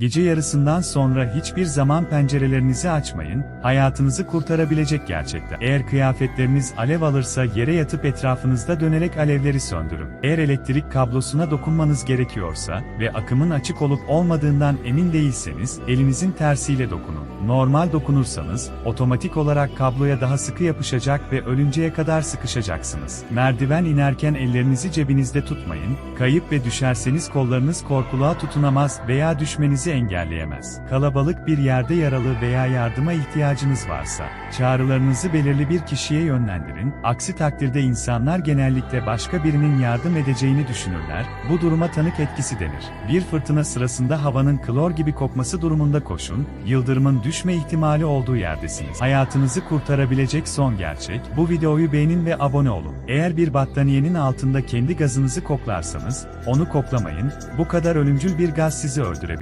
Gece yarısından sonra hiçbir zaman pencerelerinizi açmayın, hayatınızı kurtarabilecek gerçekten. Eğer kıyafetleriniz alev alırsa yere yatıp etrafınızda dönerek alevleri söndürün. Eğer elektrik kablosuna dokunmanız gerekiyorsa ve akımın açık olup olmadığından emin değilseniz, elinizin tersiyle dokunun. Normal dokunursanız, otomatik olarak kabloya daha sıkı yapışacak ve ölünceye kadar sıkışacaksınız. Merdiven inerken ellerinizi cebinizde tutmayın, kayıp ve düşerseniz kollarınız korkuluğa tutunamaz veya düşmenizi engelleyemez. Kalabalık bir yerde yaralı veya yardıma ihtiyacınız varsa, çağrılarınızı belirli bir kişiye yönlendirin, aksi takdirde insanlar genellikle başka birinin yardım edeceğini düşünürler, bu duruma tanık etkisi denir. Bir fırtına sırasında havanın klor gibi kokması durumunda koşun, yıldırımın düşme ihtimali olduğu yerdesiniz. Hayatınızı kurtarabilecek son gerçek, bu videoyu beğenin ve abone olun. Eğer bir battaniyenin altında kendi gazınızı koklarsanız, onu koklamayın, bu kadar ölümcül bir gaz sizi öldürebilir.